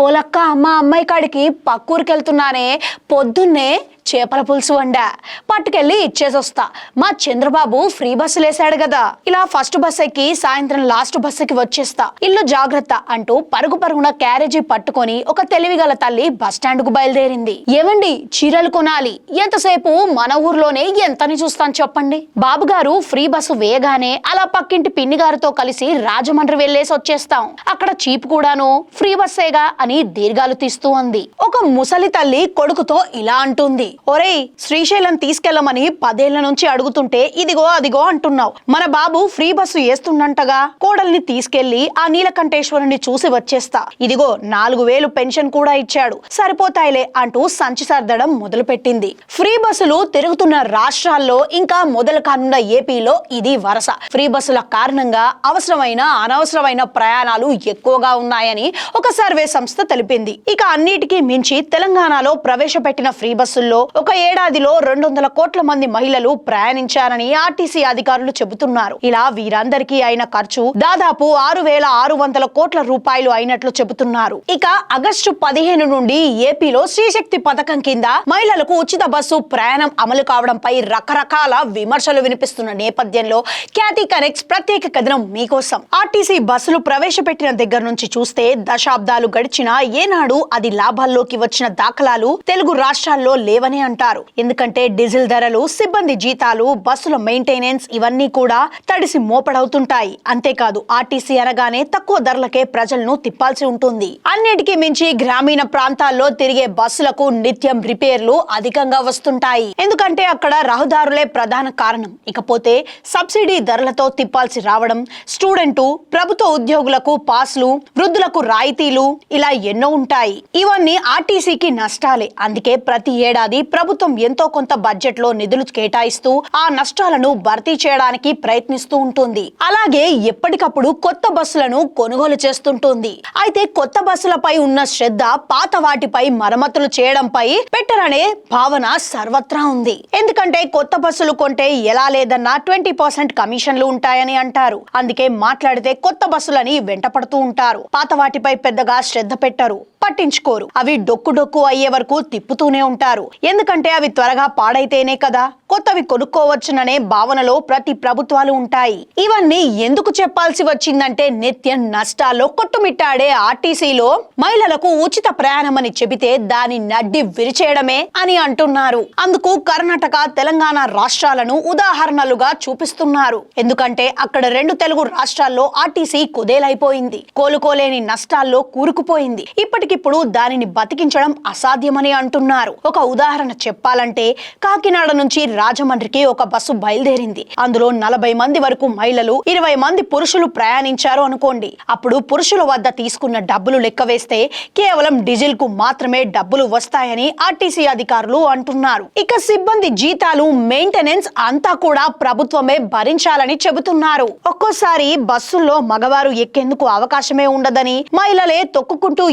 ఓలక్క మా అమ్మాయి కాడికి పక్కూరికి వెళ్తున్నానే పొద్దున్నే చేపల పులుసు వండా. పట్టుకెళ్ళి ఇచ్చేసొస్తా. మా చంద్రబాబు ఫ్రీ బస్సులు వేసాడు కదా ఇలా ఫస్ట్ బస్ ఎక్కి సాయంత్రం లాస్ట్ బస్ ఎక్కి వచ్చేస్తా. ఇల్లు జాగ్రత్త అంటూ పరుగు పరుగున క్యారేజీ పట్టుకొని ఒక తెలివిగల తల్లి బస్ స్టాండ్కు బయలుదేరింది. ఏమండి చీరలు కొనాలి. ఎంతసేపు? మన ఊర్లోనే ఎంతని చూస్తాను చెప్పండి? బాబు గారు ఫ్రీ బస్సు వేయగానే అలా పక్కింటి పిన్ని గారితో కలిసి రాజమండ్రి వెళ్ళేసి వచ్చేస్తాం అక్కడ చీప్ కూడాను ఫ్రీ బస్సేగా అని దీర్ఘాలు తీస్తూ ఉంది ఒక ముసలి తల్లి కొడుకుతో ఇలా అంటుంది. ఒరేయ్ శ్రీశైలం తీసుకెళ్ళమని పదేళ్ళ నుంచి అడుగుతుంటే ఇదిగో అదిగో అంటున్నావు. మన బాబు ఫ్రీ బస్సు వేస్తుండంటగా కోడల్ని తీసుకెళ్ళి ఆ నీలకంఠేశ్వరుని చూసి వచ్చేస్తా. ఇదిగో నాలుగు వేలు పెన్షన్ కూడా ఇచ్చాడు. సరిపోతాయిలే అంటూ సంచి సర్దడం మొదలు పెట్టింది ఫ్రీ బస్సులు తిరుగుతున్న రాష్ట్రాల్లో ఇంకా మొదలు కానున్న ఏపీలో ఇది వరస. ఫ్రీ బస్సుల కారణంగా అవసరమైన అనవసరమైన ప్రయాణాలు ఎక్కువగా ఉన్నాయని ఒక సర్వే సంస్థ తెలిపింది. ఇక అన్నిటికీ మించి తెలంగాణలో ప్రవేశపెట్టిన ఫ్రీ బస్సుల్లో ఒక ఏడాదిలో రెండు వందల కోట్ల మంది మహిళలు ప్రయాణించారని ఆర్టీసీ అధికారులు చెబుతున్నారు. ఇలా వీరందరికీ అయిన ఖర్చు దాదాపు ఆరు వేల ఆరు వందల కోట్ల రూపాయలు అయినట్లు చెబుతున్నారు. ఇక ఆగస్టు పదిహేను నుండి ఏపీలో శ్రీశక్తి పథకం కింద మహిళలకు ఉచిత బస్సు ప్రయాణం అమలు కావడంపై రకరకాల విమర్శలు వినిపిస్తున్న నేపథ్యంలో ఖ్యాతి కనెక్ట్స్ ప్రత్యేక కథనం మీకోసం. ఆర్టీసీ బస్సులు ప్రవేశపెట్టిన దగ్గర నుంచి చూస్తే దశాబ్దాలు గడిచినా ఏనాడు అది లాభాల్లోకి వచ్చిన దాఖలాలు తెలుగు రాష్ట్రాల్లో లేవని అంటారు. ఎందుకంటే డీజిల్ ధరలు సిబ్బంది జీతాలు బస్సుల మెయింటెనెన్స్ ఇవన్నీ కూడా తడిసి మోపడవుతుంటాయి. అంతేకాదు ఆర్టీసీ అనగానే తక్కువ ధరలకే ప్రజలను తిప్పాల్సి ఉంటుంది. అన్నిటికీ మించి గ్రామీణ ప్రాంతాల్లో తిరిగే బస్సులకు నిత్యం రిపేర్లు అధికంగా వస్తుంటాయి. ఎందుకంటే అక్కడ రహదారులే ప్రధాన కారణం. ఇకపోతే సబ్సిడీ ధరలతో తిప్పాల్సి రావడం స్టూడెంట్ ప్రభుత్వ ఉద్యోగులకు పాస్లు వృద్ధులకు రాయితీలు ఇలా ఎన్నో ఉంటాయి. ఇవన్నీ ఆర్టీసీకి నష్టాలే. అందుకే ప్రతి ఏడాది ప్రభుత్వం ఎంతో కొంత బడ్జెట్లో నిధులు కేటాయిస్తూ ఆ నష్టాలను భర్తీ చేయడానికి ప్రయత్నిస్తూ ఉంటుంది. అలాగే ఎప్పటికప్పుడు కొత్త బస్సులను కొనుగోలు చేస్తుంటుంది. అయితే కొత్త బస్సులపై ఉన్న శ్రద్ధ పాత వాటిపై మరమ్మతులు చేయడంపై పెట్టరనే భావన సర్వత్రా ఉంది. ఎందుకంటే కొత్త బస్సులు కొంటే ఎలా లేదన్నా ట్వంటీ పర్సెంట్ కమిషన్లు ఉంటాయని అంటారు. అందుకే మాట్లాడితే కొత్త బస్సులని వెంటపడుతూ ఉంటారు. పాత వాటిపై పెద్దగా శ్రద్ధ పెట్టరు. పట్టించుకోరు. అవి డొక్కు డొక్కు అయ్యే వరకు తిప్పుతూనే ఉంటారు. ఎందుకంటే అవి త్వరగా పాడైతేనే కదా కొత్తవి కొనుక్కోవచ్చుననే భావనలో ప్రతి ప్రభుత్వాలు ఉంటాయి. ఇవన్నీ ఎందుకు చెప్పాల్సి వచ్చిందంటే నిత్యం నష్టాల్లో కొట్టుమిట్టాడే ఆర్టీసీలో మహిళలకు ఉచిత ప్రయాణమని చెబితే దాని నడ్డి విరిచేయడమే అని అంటున్నారు. అందుకు కర్ణాటక తెలంగాణ రాష్ట్రాలను ఉదాహరణలుగా చూపిస్తున్నారు. ఎందుకంటే అక్కడ రెండు తెలుగు రాష్ట్రాల్లో ఆర్టీసీ కుదేలైపోయింది. కోలుకోలేని నష్టాల్లో కూరుకుపోయింది. ఇప్పటికిప్పుడు దానిని బతికించడం అసాధ్యమని అంటున్నారు. ఒక ఉదాహరణ చెప్పాలంటే కాకినాడ నుంచి రాజమండ్రికి ఒక బస్సు బయలుదేరింది. అందులో నలభై మంది వరకు మహిళలు ఇరవై మంది పురుషులు ప్రయాణించారు అనుకోండి. అప్పుడు పురుషుల వద్ద తీసుకున్న డబ్బులు లెక్క వేస్తే కేవలం డీజిల్కు మాత్రమే డబ్బులు వస్తాయని ఆర్టీసీ అధికారులు అంటున్నారు. ఇక సిబ్బంది జీతాలు మెయింటెనెన్స్ అంతా కూడా ప్రభుత్వమే భరించాలని చెబుతున్నారు. ఒక్కోసారి బస్సుల్లో మగవారు ఎక్కేందుకు అవకాశమే ఉండదని మహిళలే తొక్కుకుంటూ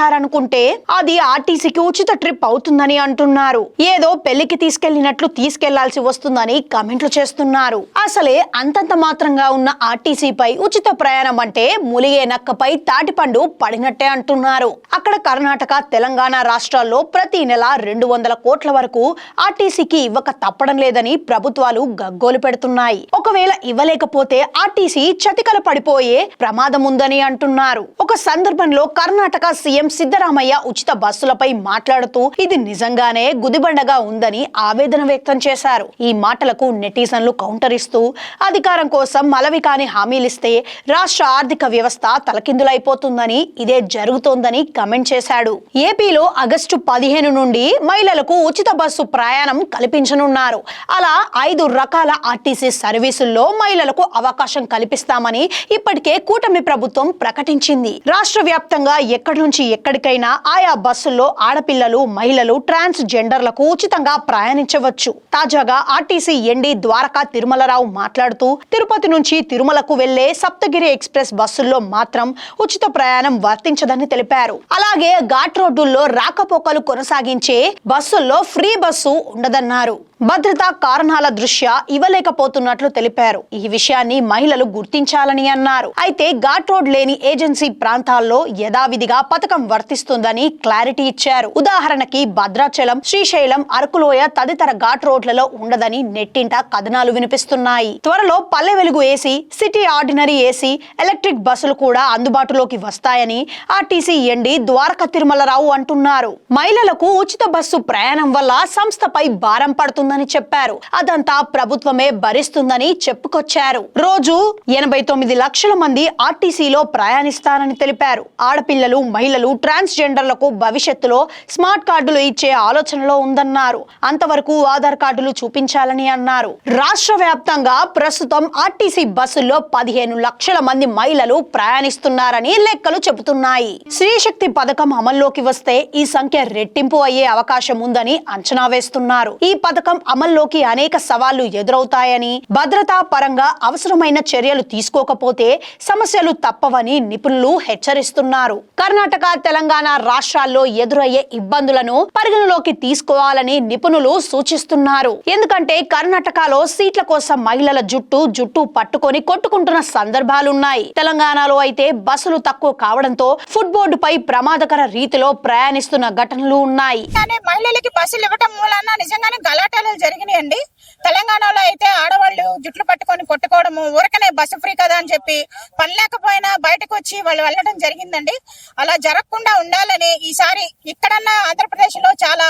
ఎక్కేశారనుకుంటే అది ఆర్టీసీకి ఉచిత ట్రిప్ అవుతుందని అంటున్నారు. ఏదో పెళ్ళికి తీసుకెళ్ళినట్లు తీసుకెళ్ళాల్సి వస్తుందని కమెంట్లు చేస్తున్నారు. అసలే అంతంత మాత్రంగా ఉన్న ఆర్టీసీపై ఉచిత ప్రయాణం అంటే ములిగే నక్కపై తాటిపండు పడినట్టే అంటున్నారు. అక్కడ కర్ణాటక తెలంగాణ రాష్ట్రాల్లో ప్రతి నెల రెండు వందల కోట్ల వరకు ఆర్టీసీకి ఇవ్వక తప్పడం లేదని ప్రభుత్వాలు గగ్గోలు పెడుతున్నాయి. ఒకవేళ ఇవ్వలేకపోతే ఆర్టీసీ చతికల పడిపోయే ప్రమాదం ఉందని అంటున్నారు. ఒక సందర్భంలో కర్ణాటక సీఎం సిద్ధరామయ్య ఉచిత బస్సులపై మాట్లాడుతూ ఇది నిజంగానే గుదిబండగా ఉందని ఆవేదన వ్యక్తం చేశారు. ఈ మాటలకు నెటిజన్లు కౌంటర్ ఇస్తూ అధికారం కోసం మలవి కాని హామీలిస్తే రాష్ట్ర ఆర్థిక వ్యవస్థ తలకిందులైపోతుందని ఇదే జరుగుతోందని కమెంట్ చేశాడు. ఏపీలో ఆగస్టు పదిహేను నుండి మహిళలకు ఉచిత బస్సు ప్రయాణం కల్పించనున్నారు. అలా ఐదు రకాల ఆర్టీసీ సర్వీసుల్లో మహిళలకు అవకాశం కల్పిస్తామని ఇప్పటికే కూటమి ప్రభుత్వం ప్రకటించింది. రాష్ట్ర వ్యాప్తంగా ఎక్కడి నుంచి ఎక్కడికైనా ఆయా బస్సుల్లో ఆడపిల్లలు మహిళలు ట్రాన్స్ ట్రాన్స్జెండర్లకు ఉచితంగా ప్రయాణించవచ్చు. తాజాగా ఆర్టీసీ ఎండి ద్వారకా తిరుమలరావు మాట్లాడుతూ తిరుపతి నుంచి తిరుమలకు వెళ్ళే సప్తగిరి ఎక్స్ప్రెస్ బస్సుల్లో మాత్రం ఉచిత ప్రయాణం వర్తించదని తెలిపారు. అలాగే ఘాట్ రోడ్డుల్లో రాకపోకలు కొనసాగించే బస్సుల్లో ఫ్రీ బస్సు ఉండదన్నారు. భద్రతా కారణాల దృష్ట్యా ఇవ్వలేకపోతున్నట్లు తెలిపారు. ఈ విషయాన్ని మహిళలు గుర్తించాలని అన్నారు. అయితే ఘాట్ రోడ్ లేని ఏజెన్సీ ప్రాంతాల్లో యథావిధిగా పథకం వర్తిస్తుందని క్లారిటీ ఇచ్చారు. ఉదాహరణకి భద్రాచలం శ్రీశైలం అరకులోయ తదితర ఘాట్ రోడ్లలో ఉండదని నెట్టింట కథనాలు వినిపిస్తున్నాయి. త్వరలో Palle Velugu AC city ordinary AC electric బస్సులు కూడా అందుబాటులోకి వస్తాయని ఆర్టీసీ ఎండి ద్వారక తిరుమలరావు అంటున్నారు. మహిళలకు ఉచిత బస్సు ప్రయాణం వల్ల సంస్థపై భారం పడుతుందని చెప్పారు. అదంతా ప్రభుత్వమే భరిస్తుందని చెప్పుకొచ్చారు. రోజు ఎనభై తొమ్మిది లక్షల మంది ఆర్టీసీలో ప్రయాణిస్తారని తెలిపారు. ఆడపిల్లలు మహిళలు ట్రాన్స్జెండర్లకు భవిష్యత్తులో స్మార్ట్ కార్డులు ఇచ్చే ఆలోచనలో ఉందన్నారు. అంతవరకు ఆధార్ కార్డులు చూపించాలని అన్నారు. రాష్ట్ర వ్యాప్తంగా ప్రస్తుతం ఆర్టీసీ బస్సుల్లో పదిహేను లక్షల మంది మహిళలు ప్రయాణిస్తున్నారని లెక్కలు చెబుతున్నాయి. స్త్రీశక్తి పథకం అమల్లోకి వస్తే ఈ సంఖ్య రెట్టింపు అయ్యే అవకాశం ఉందని అంచనా వేస్తున్నారు. ఈ పథకం అమల్లోకి అనేక సవాళ్ళు ఎదురవుతాయని భద్రతా పరంగా అవసరమైన చర్యలు తీసుకోకపోతే సమస్యలు తప్పవని నిపుణులు హెచ్చరిస్తున్నారు. కర్ణాటక తెలంగాణ రాష్ట్రాల్లో ఎదురయ్యే ఇబ్బందులను పరిగణలోకి తీసుకోవాలని నిపుణులు సూచిస్తున్నారు. ఎందుకంటే కర్ణాటకలో సీట్ల కోసం మహిళల జుట్టు జుట్టు పట్టుకొని కొట్టుకుంటున్న సందర్భాలున్నాయి. తెలంగాణలో అయితే బస్సులు తక్కువ కావడంతో ఫుట్ బోర్డుపై ప్రమాదకర రీతిలో ప్రయాణిస్తున్న ఘటనలు ఉన్నాయి. కానీ మహిళలకి బస్సులు ఇవ్వటం మూలాన నిజంగానే గలాటాలు జరిగినాయండి. తెలంగాణలో అయితే ఆడవాళ్ళు జుట్లు పట్టుకొని కొట్టుకోవడము ఊరకనే బస్సు ఫ్రీ కదా అని చెప్పి పని లేకపోయినా బయటకు వచ్చి వాళ్ళు వెళ్ళడం జరిగిందండి. అలా జరగకుండా ఉండాలని ఈసారి ఇక్కడన్నా ఆంధ్రప్రదేశ్లో చాలా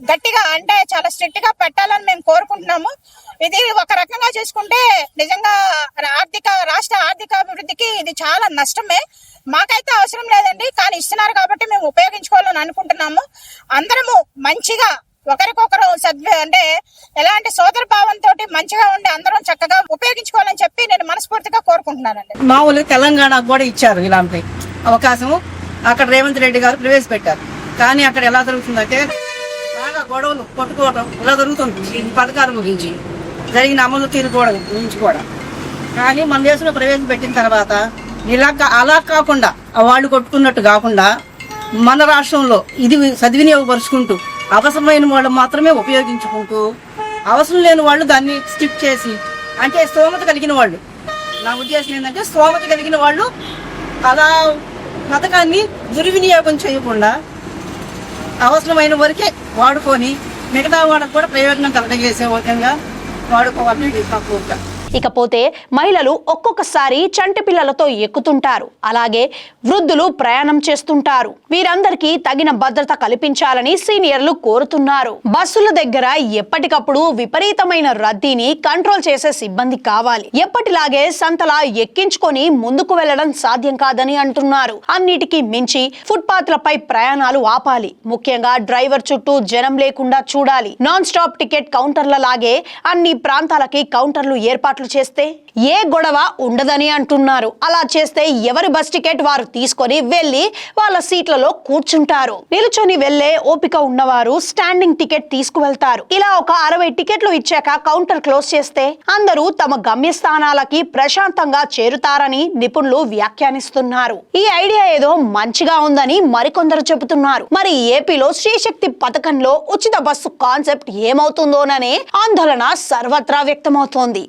గట్టిగా అంటే చాలా స్ట్రిక్ట్గా పెట్టాలని మేము కోరుకుంటున్నాము. ఇది ఒక రకంగా చూసుకుంటే నిజంగా ఆర్థిక రాష్ట్ర ఆర్థిక అభివృద్ధికి ఇది చాలా నష్టమే. మాకైతే అవసరం లేదండి కానీ ఇస్తున్నారు కాబట్టి మేము ఉపయోగించుకోవాలని అనుకుంటున్నాము. అందరము మంచిగా ఒకరికొకరు సద్వ అంటే ఎలాంటి సోదర భావంతో మంచిగా ఉండి అందరం చక్కగా ఉపయోగించుకోవాలని చెప్పి నేను మనస్ఫూర్తిగా కోరుకుంటున్నానండి. మామూలుగా తెలంగాణకు కూడా ఇచ్చారు ఇలాంటి అవకాశం అక్కడ రేవంత్ రెడ్డి గారు ప్రవేశపెట్టారు. కానీ అక్కడ ఎలా జరుగుతుందంటే బాగా గొడవలు కొట్టుకోవడం ఇలా జరుగుతుంది. ఈ పథకాల గురించి జరిగిన అమలు తీరు కూడా గురించి కూడా. కానీ మన దేశంలో ప్రవేశపెట్టిన తర్వాత ఇలా అలా కాకుండా వాళ్ళు కొట్టుకున్నట్టు కాకుండా మన రాష్ట్రంలో ఇది సద్వినియోగపరుచుకుంటూ అవసరమైన వాళ్ళు మాత్రమే ఉపయోగించుకుంటూ అవసరం లేని వాళ్ళు దాన్ని స్కిప్ చేసి అంటే స్తోమత కలిగిన వాళ్ళు. నా ఉద్దేశం ఏంటంటే స్తోమత కలిగిన వాళ్ళు అలా పథకాన్ని దుర్వినియోగం చేయకుండా అవసరమైన వరకే వాడుకొని మిగతా వాళ్ళకు కూడా ప్రయోజనం కలగజేసే విధంగా వాడుకోవాలని తక్కువగా ఇకపోతే మహిళలు ఒక్కొక్కసారి చంటి పిల్లలతో ఎక్కుతుంటారు. అలాగే వృద్ధులు ప్రయాణం చేస్తుంటారు. వీరందరికీ తగిన భద్రత కల్పించాలని సీనియర్లు కోరుతున్నారు. బస్సుల దగ్గర ఎప్పటికప్పుడు విపరీతమైన రద్దీని కంట్రోల్ చేసే సిబ్బంది కావాలి. ఎప్పటిలాగే సంతలా ఎక్కించుకొని ముందుకు వెళ్ళడం సాధ్యం కాదని అంటున్నారు. అన్నిటికీ మించి ఫుట్పాత్లపై ప్రయాణాలు ఆపాలి. ముఖ్యంగా డ్రైవర్ చుట్టూ జనం లేకుండా చూడాలి. నాన్ స్టాప్ టికెట్ కౌంటర్ల లాగే అన్ని ప్రాంతాలకి కౌంటర్లు ఏర్పాట్లు ఏర్పాట్లు చేస్తే ఏ గొడవ ఉండదని అంటున్నారు. అలా చేస్తే ఎవరి బస్ టికెట్ వారు తీసుకొని వెళ్ళి వాళ్ళ సీట్లలో కూర్చుంటారు. నిలుచొని వెళ్ళే ఓపిక ఉన్నవారు స్టాండింగ్ టికెట్ తీసుకువెళ్తారు. ఇలా ఒక అరవై టికెట్లు ఇచ్చాక కౌంటర్ క్లోజ్ చేస్తే అందరూ తమ గమ్యస్థానాలకి ప్రశాంతంగా చేరుతారని నిపుణులు వ్యాఖ్యానిస్తున్నారు. ఈ ఐడియా ఏదో మంచిగా ఉందని మరికొందరు చెబుతున్నారు. మరి ఏపీలో శ్రీశక్తి పథకంలో ఉచిత బస్సు కాన్సెప్ట్ ఏమవుతుందోననే ఆందోళన సర్వత్రా వ్యక్తమవుతోంది.